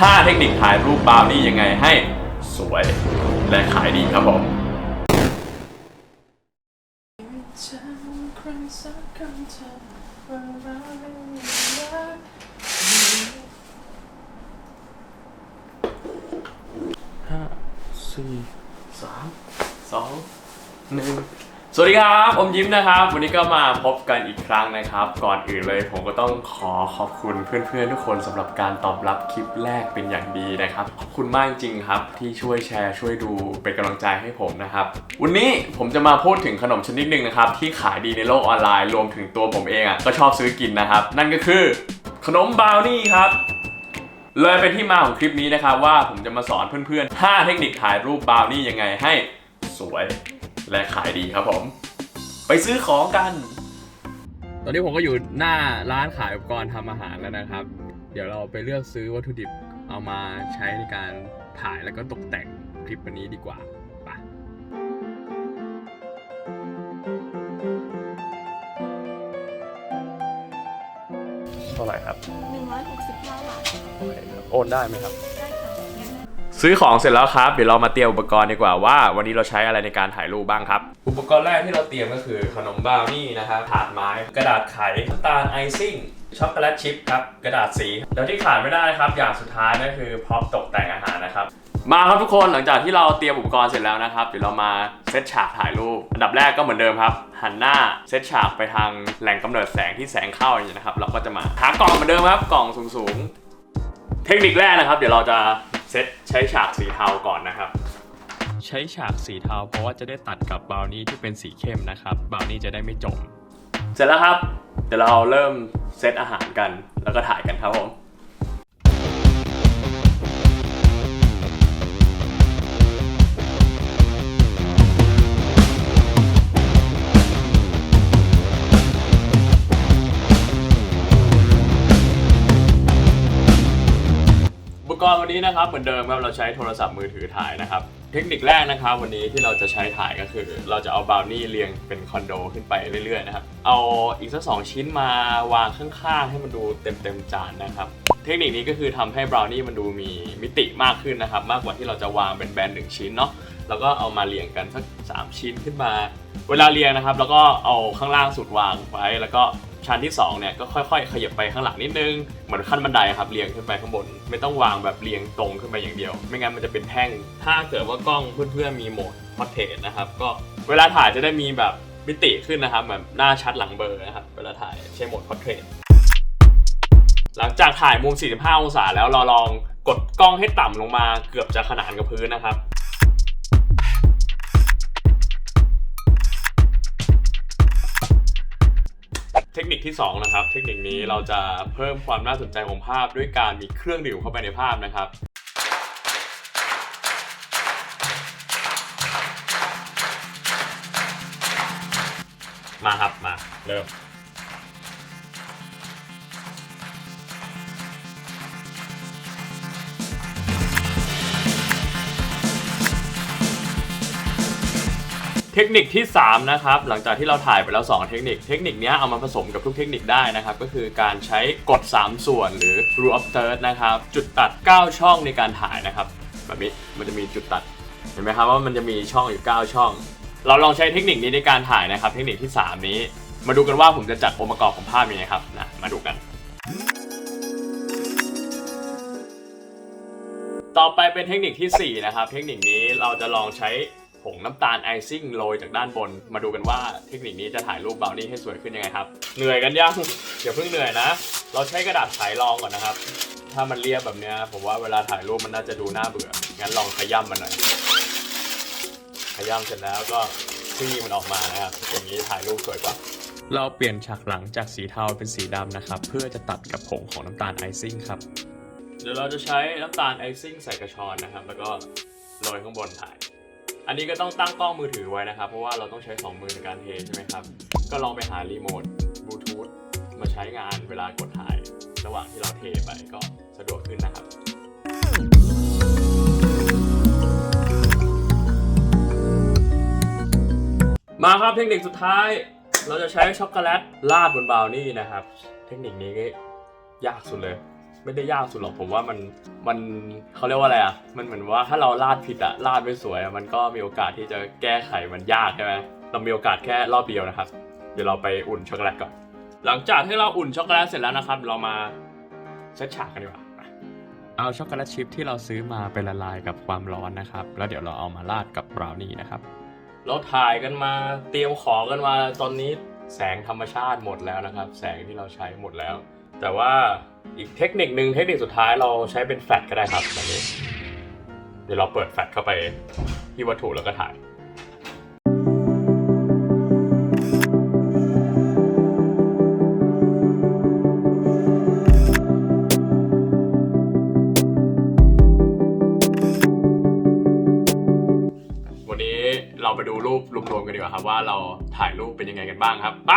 5 เทคนิคถ่ายรูปบราวนี่ยังไงให้สวยและขายดีครับผมห้าสี่สามสองหนึ่ง สวัสดีครับอมยิ้มนะครับ วันนี้ก็มาพบกันอีกครั้งนะครับ ก่อนอื่นเลยผมก็ต้องขอขอบคุณเพื่อนๆทุกคนสำหรับการตอบรับคลิปแรกเป็นอย่างดีนะครับ ขอบคุณมากจริงครับ ที่ช่วยแชร์ช่วยดูเป็นกำลังใจให้ผมนะครับ วันนี้ผมจะมาพูดถึงขนมชนิดหนึ่งนะครับที่ขายดีในโลกออนไลน์รวมถึงตัวผมเองอะก็ชอบซื้อกินนะครับ นั่นก็คือขนมบราวนี่ครับเลยเป็นที่มาของคลิปนี้นะครับว่าผมจะมาสอนเพื่อนๆ 5 เทคนิคถ่ายรูปบราวนี่ยังไงให้สวย และขายดีครับผม ไปซื้อของกัน ตอนนี้ผมก็อยู่หน้าร้านขายอุปกรณ์ทำอาหารแล้วนะครับ เดี๋ยวเราไปเลือกซื้อวัตถุดิบเอามาใช้ในการถ่ายแล้วก็ตกแต่งคลิปวันนี้ดีกว่าไปเท่าไหร่ครับ 165 บาทโอเคครับโอนได้ไหมครับ ได้ค่ะ ซื้อของเสร็จแล้วครับ เดี๋ยวเรามาเตรียมอุปกรณ์ดีกว่าว่า วันนี้เราใช้อะไรในการถ่ายรูปบ้างครับ อุปกรณ์แรกที่เราเตรียมก็คือขนมบราวนี่นะครับถาดไม้กระดาษไขน้ำตาลไอซิ่งช็อกโกแลตชิพครับกระดาษสีแล้วที่ขาดไม่ได้ครับ อย่างสุดท้ายนั่นคือพร็อพตกแต่งอาหารนะครับมาครับทุกคนหลังจากที่เราเตรียมอุปกรณ์เสร็จแล้วนะครับเดี๋ยวเรามาเซตฉากถ่ายรูปอันดับแรกก็เหมือนเดิมครับ หันหน้าเซตฉากไปทางแหล่งกำเนิดแสงที่แสงเข้าอย่างนี้ยนะครับ เราก็จะมาหากล่องเหมือนเดิมครับกล่องสูงๆ เทคนิคแรกนะครับ เดี๋ยวเราจะ เซตใช้ฉากสีเทาก่อนนะครับ ใช้ฉากสีเทาเพราะว่าจะได้ตัดกับบราวนี่ที่เป็นสีเข้มนะครับบราวนี่จะได้ไม่จม เสร็จแล้วครับ เดี๋ยวเราเริ่มเซตอาหารกัน แล้วก็ถ่ายกันครับผม ปกรณ์วันนี้นะครับเหมือนเดิมครับเราใช้โทรศัพท์มือถือถ่ายนะครับ เทคนิคแรกนะครับวันนี้ที่เราจะใช้ถ่ายก็คือ เราจะเอาบราวนี่เรียงเป็นคอนโดขึ้นไปเรื่อยๆนะครับเอาอีกสักสองชิ้นมาวางข้างๆให้มันดูเต็มๆจานนะครับเทคนิคนี้ก็คือทำให้บราวนี่มันดูมีมิติมากขึ้นนะครับ มากกว่าที่เราจะวางเป็นแบนหนึ่งชิ้นเนาะแล้วก็เอามาเรียงกันสักสามชิ้นขึ้นมา เวลาเรียงนะครับ แล้วก็เอาข้างล่างสุดวางไว้ แล้วก็ ชั้นที่สองเนี่ยก็ค่อยๆ ขยับไปข้างหลังนิดนึงเหมือนขั้นบันไดครับเรียงขึ้นไปข้างบน ไม่ต้องวางแบบเรียงตรงขึ้นไปอย่างเดียว ไม่งั้นมันจะเป็นแท่ง ถ้าเกิดว่ากล้องเพื่อนๆมีโหมดพอร์เทรตนะครับ ก็เวลาถ่ายจะได้มีแบบมิติขึ้นนะครับแบบหน้าชัดหลังเบลอร์นะครับเวลาถ่ายใช้โหมดพอร์เทรตหลังจากถ่ายมุม 45 องศาแล้วเราลองกดกล้องให้ต่ำลงมาเกือบจะขนานกับพื้นนะครับ ทคนิคที่2นะครับ เทคนิคนี้เราจะเพิ่มความน่าสนใจของภาพด้วยการมีเครื่องดื่มเข้าไปในภาพนะครับมาครับมาเริ่ม ทคนิคที่ 3 นะครับ หลังจากที่เราถ่ายไปแล้ว 2 เทคนิค เทคนิคนี้เอามาผสมกับทุกเทคนิคได้นะครับ ก็คือการใช้กฎ3ส่วนหรือ rule of third นะครับ จุดตัด 9 ช่องในการถ่ายนะครับ แบบนี้มันจะมีจุดตัด เห็นไหมครับว่ามันจะมีช่องอยู่ 9 ช่อง เราลองใช้เทคนิคนี้ในการถ่ายนะครับ เทคนิคที่ 3 นี้ มาดูกันว่าผมจะจัดองค์ประกอบของภาพยังไงครับนะมาดูกัน ต่อไปเป็นเทคนิคทีสี่4 นะครับ เทคนิคนี้เราจะลองใช้ ผงน้ำตาลไอซิ่งโรยจากด้านบน มาดูกันว่าเทคนิคนี้จะถ่ายรูปบราวนี่ให้สวยขึ้นยังไงครับ เหนื่อยกันยังอย่าเพิ่งเหนื่อยนะ เราใช้กระดาษไขรองก่อนนะครับ ถ้ามันเรียบแบบเนี้ยผมว่าเวลาถ่ายรูปมันน่าจะดูน่าเบื่อ งั้นลองขย้ำมันหน่อย ขย้ำเสร็จแล้วก็คลี่มันออกมานะครับอย่างนี้ถ่ายรูปสวยกว่า เราเปลี่ยนฉากหลังจากสีเทาเป็นสีดำนะครับ เพื่อจะตัดกับผงของน้ำตาลไอซิ่งครับเดี๋ยวเราจะใช้น้ำตาลไอซิ่งใส่กระชอนนะครับ แล้วก็โรยข้างบนถ่าย อันนี้ก็ต้องตั้งกล้องมือถือไว้นะครับ เพราะว่าเราต้องใช้ 2 มือในการเทใช่ไหมครับ ก็ลองไปหารีโมทบลูทูธมาใช้งานเวลากดถ่าย ระหว่างที่เราเทไปก็สะดวกขึ้นนะครับมาครับเทคนิคสุดท้าย เราจะใช้ช็อกโกแลตราดบนบราวนี่นะครับ เทคนิคนี้ยากสุดเลย ไม่ได้ยากสุดหรอกผมว่ามันมันเขาเรียกว่าอะไรอะมันเหมือนว่าถ้าเราลาดผิดอะลาดไม่สวยอะมันก็มีโอกาสที่จะแก้ไขมันยากใช่ไหมเรามีโอกาสแค่รอบเดียวนะครับ เดี๋ยวเราไปอุ่นช็อกโกแลตก่อน หลังจากที่เราอุ่นช็อกโกแลตเสร็จแล้วนะครับ เรามาเซตฉากกันดีกว่าเอาช็อกโกแลตชิพที่เราซื้อมาไปละลายกับความร้อนนะครับ แล้วเดี๋ยวเราเอามาราดกับบราวนี่นะครับ เราถ่ายกันมาเตรียมของกันมาตอนนี้แสงธรรมชาติหมดแล้วนะครับ แสงที่เราใช้หมดแล้ว แต่ว่า อีกเทคนิคหนึ่งเทคนิคสุดท้ายเราใช้เป็นแฟลชก็ได้ครับแบบนี้เดี๋ยวเราเปิดแฟลชเข้าไปที่วัตถุแล้วก็ถ่ายวันนี้เราไปดูรูปรวมๆกันดีกว่าครับว่าเราถ่ายรูปเป็นยังไงกันบ้างครับ ไป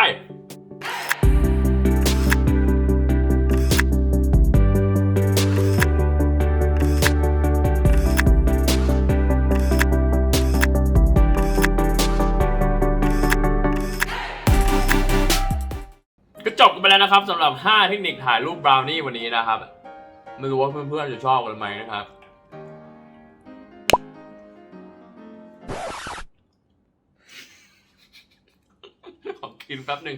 นะครับสำหรับ 5 เทคนิคถ่ายรูปบราวนี่วันนี้นะครับ ไม่รู้ว่าเพื่อนๆจะชอบกันไหมนะครับ ขอกินแป๊บหนึ่ง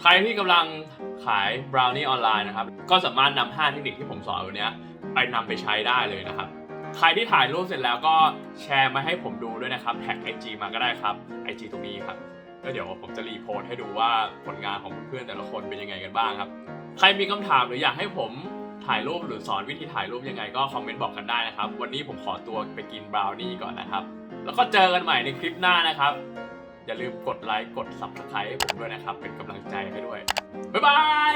ใครที่กำลังขายบราวนี่ออนไลน์นะครับ ก็สามารถนำ5เทคนิคที่ผมสอนวันนี้ไปนำไปใช้ได้เลยนะครับ ใครที่ถ่ายรูปเสร็จแล้วก็แชร์มาให้ผมดูด้วยนะครับ แท็กไอจมาก็ได้ครับไอจตรงนี้ครับ ก็เดี๋ยวผมจะรีโพสต์ให้ดูว่าผลงานของเพื่อนแต่ละคนเป็นยังไงกันบ้างครับ ใครมีคำถามหรืออยากให้ผมถ่ายรูปหรือสอนวิธีถ่ายรูปยังไงก็คอมเมนต์บอกกันได้นะครับ วันนี้ผมขอตัวไปกินบราวนี่ก่อนนะครับ แล้วก็เจอกันใหม่ในคลิปหน้านะครับ อย่าลืมกดไลค์กด subscribe ให้ผมด้วยนะครับ เป็นกำลังใจให้ด้วย บ๊ายบาย